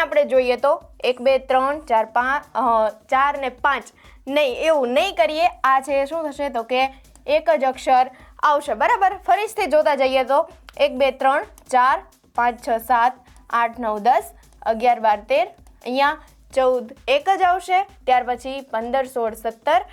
આપણે જોઈએ તો એક, બે, ત્રણ, ચાર, પાંચ ચાર ને પાંચ. નહીં, એવું નહીં કરીએ. આ છે શું થશે તો કે એક જ અક્ષર આવશે. બરાબર? ફરીથી જોતા જઈએ તો એક, બે, ત્રણ, ચાર, પાંચ, છ, સાત, આઠ, નવ, દસ, અગિયાર, બાર, તેર, અહીંયા ચૌદ એક જ આવશે. ત્યાર પછી પંદર, સોળ, સત્તર,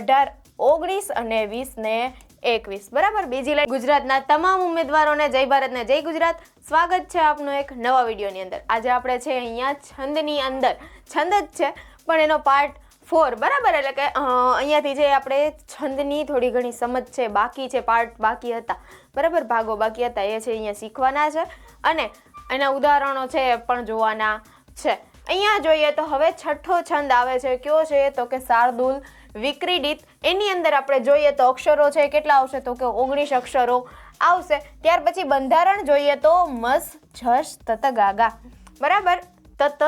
અઢાર, ઓગણીસ અને વીસ ને એકવીસ. બરાબર? બીજી લાઈન ગુજરાતના તમામ ઉમેદવારોને જય ભારત ને જય ગુજરાત. સ્વાગત છે આપનું એક નવા વિડીયોની અંદર. આજે આપણે છે અહીંયા છંદની અંદર. છંદ જ છે, પણ એનો પાર્ટ ફોર બરાબર? એટલે કે અહીંયાથી જે આપણે છંદની થોડી ઘણી સમજ છે, બાકી છે પાર્ટ બાકી હતા. બરાબર? ભાગો બાકી હતા, એ છે અહીંયા શીખવાના છે. અને એના ઉદાહરણો છે પણ જોવાના છે. અહીંયા જોઈએ તો હવે છઠ્ઠો છંદ આવે છે. કયો છે તો કે શાર્દુલ વિક્રીડિત એની અંદર આપણે જોઈએ તો અક્ષરો છે, કેટલા આવશે તો કે ઓગણીસ અક્ષરો આવશે. ત્યાર પછી બંધારણ જોઈએ તો મસ જસ તત ગા ગા બરાબર? તત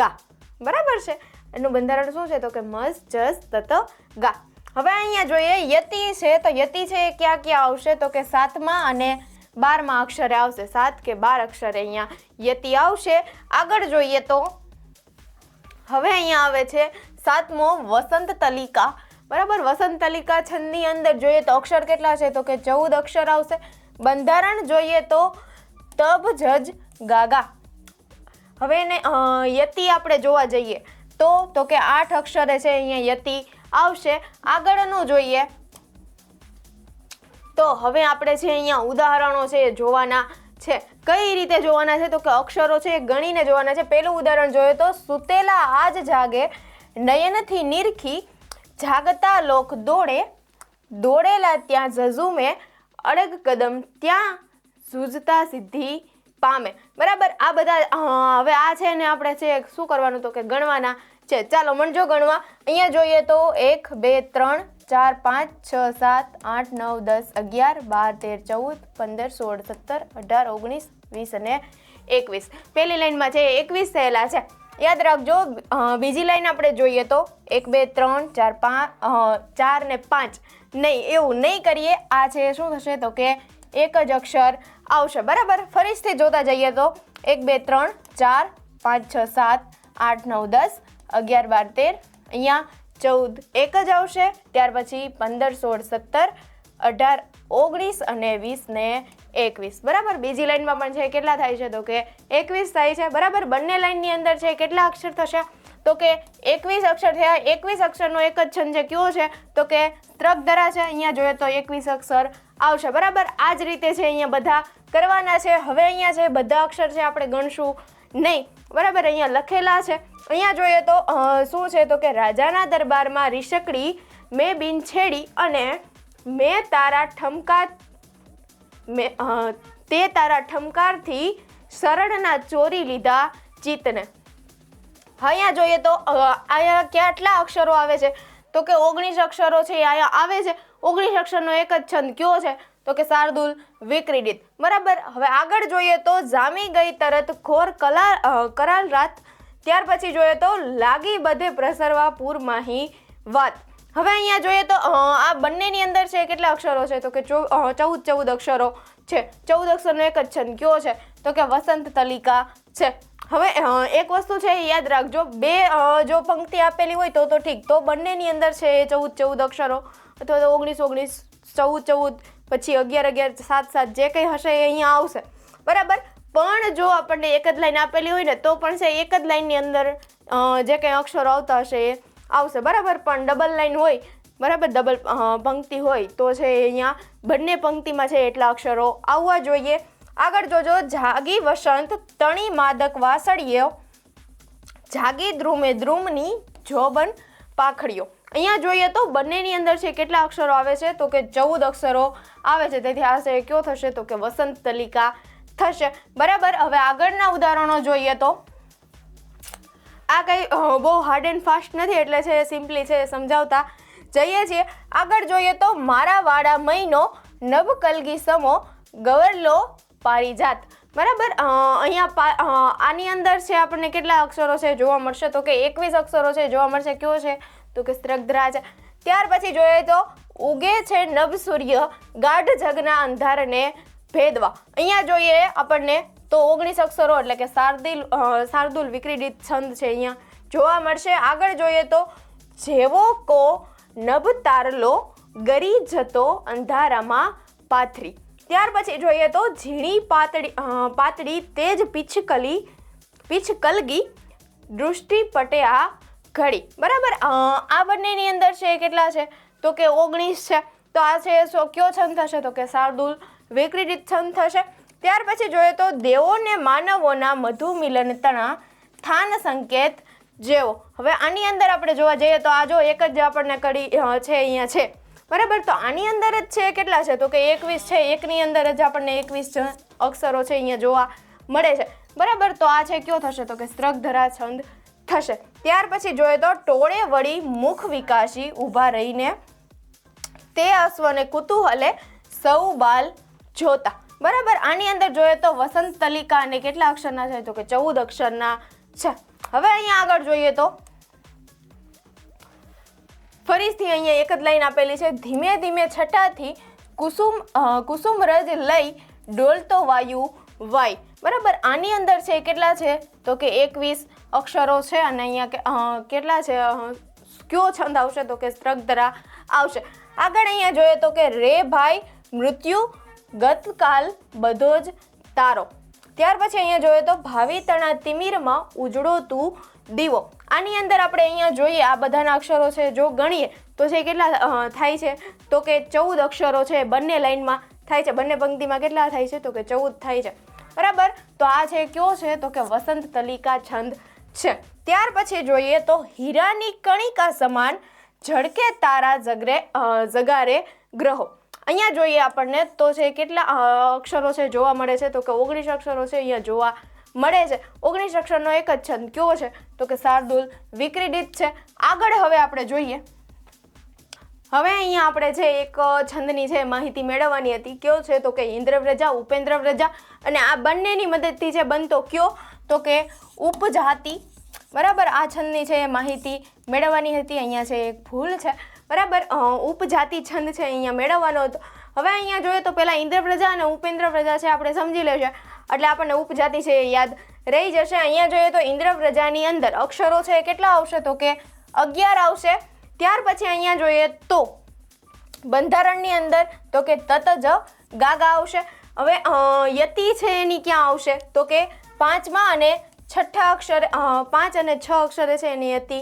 ગા બરાબર છે? એનું બંધારણ શું છે તો કે મસ જસ તત ગા હવે અહીંયા જોઈએ યતિ છે, તો યતિ છે એ ક્યાં ક્યાં આવશે? તો કે સાતમા અને બારમા અક્ષરે આવશે. સાત કે બાર અક્ષરે અહીંયા યતિ આવશે. આગળ જોઈએ તો હવે અહીંયા આવે છે સાતમો વસંત તલિકા. બરાબર? વસંત તલિકા છંદની અંદર જોઈએ તો અક્ષર કેટલા છે? તો કે ચૌદ અક્ષર આવશે. બંધારણ જોઈએ તો તબ જજ ગાગા. હવે એને યતિ આપણે જોવા જઈએ તો તો કે આઠ અક્ષરે છે અહીંયા યતિ આવશે. આગળનું જોઈએ તો હવે આપણે છે અહીંયા ઉદાહરણો છે જોવાના. છે. કઈ રીતે જોવાના છે? તો કે અક્ષરો છે એ ગણીને જોવાના છે. પહેલું ઉદાહરણ જોઈએ તો, સુતેલા આજ જાગે, નયનથી નિરખી, જાગતા લોક દોડે, દોડેલા ત્યાં જઝુમે અડગ કદમ ત્યાં ઝૂઝતા સિદ્ધિ પામે. બરાબર? આ બધા હવે આ છે ને આપણે છે, શું કરવાનું? તો કે ગણવાના છે. ચાલો મણજો ગણવા. અહીંયા જોઈએ તો, એક, બે, ત્રણ ચાર, પાંચ, છ, સાત, આઠ, નવ, દસ, અગિયાર, બાર, તેર, ચૌદ, પંદર, સોળ, સત્તર, અઢાર, ઓગણીસ, વીસ અને એકવીસ. પહેલી લાઈનમાં છે, એકવીસ થયેલા છે. યાદ રાખજો બીજી લાઈન આપણે જોઈએ તો, એક, બે, ત્રણ, ચાર, પાંચ ચાર ને પાંચ. નહીં, એવું નહીં કરીએ. આ છે, શું થશે તો કે એક જ અક્ષર આવશે. બરાબર? ફરીથી જોતા જઈએ તો, એક, બે, ત્રણ, ચાર, પાંચ, છ, સાત, આઠ, નવ, દસ, અગિયાર, બાર, તેર. અહીંયા ચૌદ એક જ આવશે. ત્યાર પછી પંદર, સોળ, સત્તર, અઢાર, ઓગણીસ અને વીસ ને એકવીસ. બરાબર? બીજી લાઈનમાં પણ છે. કેટલા થાય છે? તો કે એકવીસ થાય છે. બરાબર? બંને લાઇનની અંદર છે. કેટલા અક્ષર થશે? તો કે એકવીસ અક્ષર થયા. એકવીસ અક્ષરનો એક જ છંદ છે કયો છે? તો કે ત્રકધરા છે. અહીંયા જોઈએ તો એકવીસ અક્ષર આવશે. બરાબર? આ જ રીતે છે અહીંયા બધા કરવાના છે. હવે અહીંયા છે. બધા અક્ષર છે આપણે ગણશું. નહીં, બરાબર, અહીંયા લખેલા છે. અહીંયા જોઈએ તો શું છે તો કે રાજાના દરબારમાં રીશકડી મેં બિન છેડી અને મેં તારા ઠમકાર, મેં તે તારા ઠમકારથી શરણના ચોરી લીધા ચિત્તને. અહીંયા જોઈએ તો અહીંયા કેટલા અક્ષરો આવે છે? તો કે ઓગણીસ અક્ષરો છે અહીંયા આવે છે. ઓગણીસ અક્ષરનો એક જ છંદ કયો છે? તો કે શાર્દુલ વિક્રીડિત બરાબર, હવે આગળ જોઈએ તો જામી ગઈ તરત ખોર કલા કરાલ રાત. ત્યાર પછી જોઈએ તો લાગી બધે પ્રસરવા પૂરમાંહી વાત. હવે અહીંયા જોઈએ તો આ બંનેની અંદર છે કેટલા અક્ષરો છે? તો કે ચૌદ ચૌદ અક્ષરો છે. ચૌદ અક્ષરનો એક જ છંદ. કયો છે? તો કે વસંત તલિકા છે. હવે એક વસ્તુ છે એ યાદ રાખજો. બે જો પંક્તિ આપેલી હોય તો તો ઠીક. તો બંનેની અંદર છે ચૌદ ચૌદ અક્ષરો. અથવા તો ઓગણીસ ઓગણીસ, ચૌદ ચૌદ પછી અગિયાર અગિયાર સાત સાત જે કંઈ હશે એ અહીંયા આવશે. બરાબર? પણ જો આપણને એક જ લાઈન આપેલી હોય ને, તો પણ છે એક જ લાઈનની અંદર જે કંઈ અક્ષરો આવતા હશે એ આવશે. બરાબર? પણ ડબલ લાઈન હોય, બરાબર? ડબલ પંક્તિ હોય તો છે અહીંયા બંને પંક્તિમાં છે એટલા અક્ષરો આવવા જોઈએ. આગળ જોજો જાગી વસંત તણી માદક વાસળીયો, જાગી ધ્રુમે ધ્રુમની જોબન પાખડીઓ અહીંયા જોઈએ તો બંનેની અંદર છે કેટલા અક્ષરો આવે છે? તો કે ચૌદ અક્ષરો આવે છે. તેથી આ છે કયો થશે? તો કે વસંત તલિકા થશે. બરાબર? હવે આગળના ઉદાહરણો જોઈએ તો. આ કંઈ બહુ હાર્ડ એન્ડ ફાસ્ટ નથી, એટલે છે સિમ્પલી છે સમજાવતા જઈએ છીએ. આગળ જોઈએ તો મારા વાડા મહિનો નબકલગી સમો ગવરલો પારિજાત. બરાબર? અહીંયા આની અંદર છે આપણને કેટલા અક્ષરો છે જોવા મળશે? તો કે એકવીસ અક્ષરો છે જોવા મળશે. કયો છે? તો કે સ્ત્રગધરા છે ત્યાર પછી જોઈએ તો ઉગે છે નભ સૂર્ય, ગાઢ જગના અંધારને ભેદવા. અહીંયા જોઈએ આપણને તો ઓગણીસ અક્ષરો એટલે કે શાર્દિલ શાર્દુલ વિક્રીડિત છંદ છે અહીંયા જોવા મળશે. આગળ જોઈએ તો જેવો કો નભ તારલો ગરી જતો અંધારામાં પાથરી. ત્યાર પછી જોઈએ તો ઝીણી પાતળી પાતળી તેજ પીછકલી પીછકલગી દૃષ્ટિ પટેઆ ઘડી. બરાબર? આ બંનેની અંદર છે કેટલા છે? તો કે ઓગણીસ છે. તો આ છે સો કયો છંદ થશે? તો કે શાર્દુલ વિક્રીડિત છંદ થશે. ત્યાર પછી જોઈએ તો દેવોને માનવોના મધુ મિલન તણા સ્થાન સંકેત જેવો. હવે આની અંદર આપણે જોવા જઈએ તો આ જો એક જ આપણને કડી છે, અહીંયા છે. બરાબર, તો આની અંદર જ છે કેટલા છે? તો કે એકવીસ છે, એકની અંદર જ આપણને એકવીસ અક્ષરો છે અહીંયા જોવા મળે છે. બરાબર, તો આ છે કયો થશે? તો કે સ્ત્રગધરા છંદ થશે. ત્યાર પછી જોઈએ તો ટોળે વળી મુખ વિકાસી ઊભા રહીને તે અશ્વને કુતૂહલે સૌ બાલ જોતા. બરાબર, આની અંદર જોઈએ તો વસંત તલિકા અને કેટલા અક્ષરના છે? તો કે ચૌદ અક્ષરના છે. હવે અહીંયા આગળ જોઈએ તો ફરીથી અહીંયા એક જ લાઈન આપેલી છે. ધીમે ધીમે છટાથી કુસુમ કુસુમ રજ લઈ ડોલતો વાયુ વાય. બરાબર? આની અંદર છે કેટલા છે? તો કે એકવીસ અક્ષરો છે અને અહીંયા કેટલા છે? કયો છંદ આવશે? તો કે સ્ત્રગધરા આવશે. આગળ અહીંયા જોઈએ તો કે રે ભાઈ, મૃત્યુ, ગતકાલ, બધો જ તારો. ત્યાર પછી અહીંયા જોઈએ તો ભાવિ તણા તિમિરમાં ઉજળો તું દીવો. આની અંદર આપણે અહીંયા જોઈએ, આ બધાના અક્ષરો છે જો ગણીએ, તો છે કેટલા થાય છે? તો કે ચૌદ અક્ષરો છે, બંને લાઈનમાં થાય છે. બંને પંક્તિમાં કેટલા થાય છે? તો કે ચૌદ થાય છે. બરાબર? તો આ છે કયો છે? તો કે વસંત તલિકા છંદ છે. ત્યાર પછી જોઈએ તો હીરાની કણિકા સમાન ઝળકે તારા જગરે જગારે ગ્રહો. અહીંયા જોઈએ આપણને તો છે કેટલા અક્ષરો છે જોવા મળે છે? તો કે ઓગણીસ અક્ષરો છે અહીંયા જોવા મળે છે. ઓગણીસ અક્ષરનો એક જ છંદ કયો છે? તો કે શાર્દુલ વિક્રીડિત છે. આગળ હવે આપણે જોઈએ. હવે અહીંયા આપણે જે એક છંદની છે માહિતી મેળવવાની હતી, કયો છે? તો કે ઇન્દ્રવ્રજા, ઉપેન્દ્રવ્રજા અને આ બંનેની મદદથી જે બનતો કયો? તો કે ઉપજાતિ. બરાબર, આ છંદની છે માહિતી મેળવવાની હતી, અહીંયા છે એક ભૂલ છે. બરાબર? ઉપજાતિ છંદ છે અહીંયા મેળવવાનો. હતો હવે અહીંયા જોઈએ તો પહેલાં ઇન્દ્રપ્રજા અને ઉપેન્દ્રપ્રજા છે, આપણે સમજી લેશે. એટલે આપણને ઉપજાતિ છે એ યાદ રહી જશે. અહીંયા જોઈએ તો ઇન્દ્રપ્રજાની અંદર અક્ષરો છે કેટલા આવશે તો કે અગિયાર આવશે. ત્યાર પછી અહીંયા જોઈએ તો બંધારણની અંદર તો કે તત જ ગાગા આવશે. હવે યતિ છે એની ક્યાં આવશે? તો કે પાંચમા અને છઠ્ઠા અક્ષરે પાંચ અને છ અક્ષરે છે એની યતિ.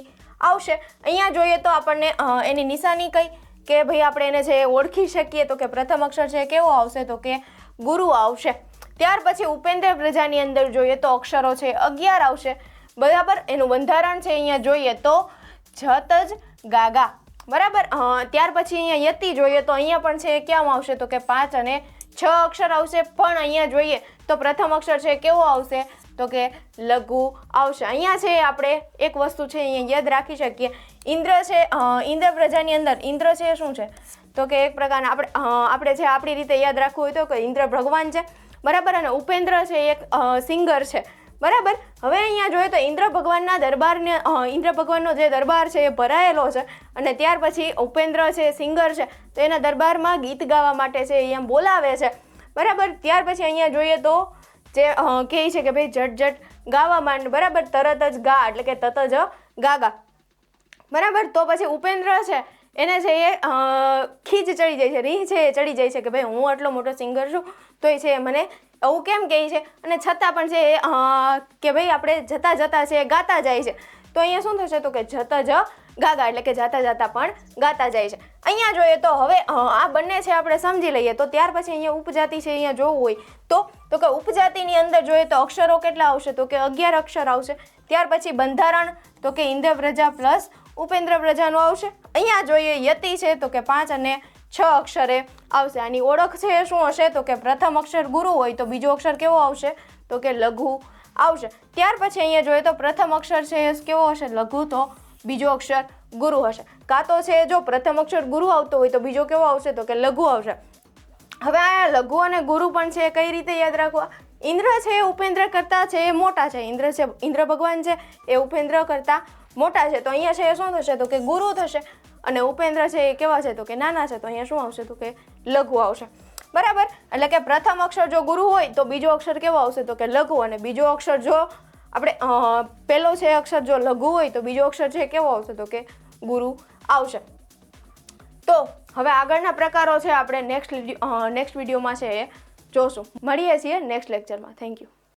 આવશે. અહીંયા જોઈએ તો આપણને એની નિશાની કઈ, કે ભાઈ આપણે એને જે ઓળખી શકીએ તો કે પ્રથમ અક્ષર છે કેવો આવશે તો કે ગુરુ આવશે. ત્યાર પછી ઉપેન્દ્ર પ્રજાની અંદર જોઈએ તો અક્ષરો છે અગિયાર આવશે. બરાબર? એનું બંધારણ છે અહીંયા જોઈએ તો જત જ ગાગા. બરાબર? ત્યાર પછી અહીંયા યતિ જોઈએ તો અહીંયા પણ છે ક્યાં આવશે તો કે પાંચ અને છ અક્ષર આવશે. પણ અહીંયા જોઈએ તો પ્રથમ અક્ષર છે કેવો આવશે? તો કે લઘુ આવશે. અહીંયા છે આપણે એક વસ્તુ છે, અહીંયા યાદ રાખી શકીએ. ઇન્દ્ર છે ઇન્દ્ર પ્રજાની અંદર. ઇન્દ્ર છે શું છે? તો કે એક પ્રકારના આપણે આપણે જે આપણી રીતે યાદ રાખવું હોય તો કે ઇન્દ્ર ભગવાન છે. બરાબર? અને ઉપેન્દ્ર છે એક સિંગર છે. બરાબર? હવે અહીંયા જોઈએ તો ઇન્દ્ર ભગવાનના દરબારને ઇન્દ્ર ભગવાનનો જે દરબાર છે એ ભરાયેલો છે. અને ત્યાર પછી ઉપેન્દ્ર છે, સિંગર છે. તો એના દરબારમાં ગીત ગાવા માટે છે અહીંયા બોલાવે છે. બરાબર? ત્યાર પછી અહીંયા જોઈએ તો જે કહે છે કે ભાઈ જટ જટ ગાવા માંડ, બરાબર? તરત જ ગા, એટલે કે તત જ ગાગા. બરાબર? તો પછી ઉપેન્દ્ર છે, એને છે એ ખીજ ચડી જાય છે રીહ છે એ ચડી જાય છે કે ભાઈ હું આટલો મોટો સિંગર છું, તો એ છે એ મને આવું કેમ કહે છે? અને છતાં પણ છે એ કે ભાઈ આપણે જતા જતા છે એ ગાતા જાય છે. તો અહીંયા શું થશે? તો કે જત જ ગાગા, એટલે કે જાતા જાતા પણ ગાતા જાય છે. અહીંયા જોઈએ તો હવે આ બંને છે આપણે સમજી લઈએ. તો ત્યાર પછી અહીંયા ઉપજાતિ છે, અહીંયા જોવું હોય તો? તો કે ઉપજાતિની અંદર જોઈએ તો અક્ષરો કેટલા આવશે? તો કે અગિયાર અક્ષર આવશે. ત્યાર પછી બંધારણ, તો કે ઇન્દ્ર પ્રજા પ્લસ ઉપેન્દ્ર પ્રજાનું આવશે. અહીંયા જોઈએ યતિ છે, તો કે પાંચ અને છ અક્ષરે આવશે. આની ઓળખ છે શું હશે? તો કે પ્રથમ અક્ષર ગુરુ હોય તો બીજો અક્ષર કેવો આવશે? તો કે લઘુ આવશે. ત્યાર પછી અહીંયા જોઈએ તો પ્રથમ અક્ષર છે એ કેવો હશે? લઘુ, તો બીજો અક્ષર ગુરુ હશે. કાં તો છે, જો પ્રથમ અક્ષર ગુરુ આવતો હોય તો બીજો કેવો આવશે? તો કે લઘુ આવશે. હવે આ લઘુ અને ગુરુ પણ છે, કઈ રીતે યાદ રાખવા? ઇન્દ્ર છે, એ ઉપેન્દ્ર કરતાં છે, એ મોટા છે. ઇન્દ્ર છે, ઇન્દ્ર ભગવાન છે, એ ઉપેન્દ્ર કરતાં મોટા છે. તો અહીંયા છે એ શું થશે? તો કે ગુરુ થશે. અને ઉપેન્દ્ર છે એ કેવા છે? તો કે નાના છે. તો અહીંયા શું આવશે? તો કે લઘુ આવશે. બરાબર? એટલે કે પ્રથમ અક્ષર જો ગુરુ હોય, તો બીજો અક્ષર કેવો આવશે? તો કે લઘુ. અને બીજો અક્ષર જો આપણે પહેલો છે અક્ષર જો લઘુ હોય, તો બીજો અક્ષર છે કેવો આવશે? તો કે ગુરુ આવશે. તો હવે આગળના પ્રકારો છે આપણે નેક્સ્ટ નેક્સ્ટ વિડીયોમાં છે એ જોશું. મળીએ છીએ નેક્સ્ટ લેક્ચરમાં થેન્ક યુ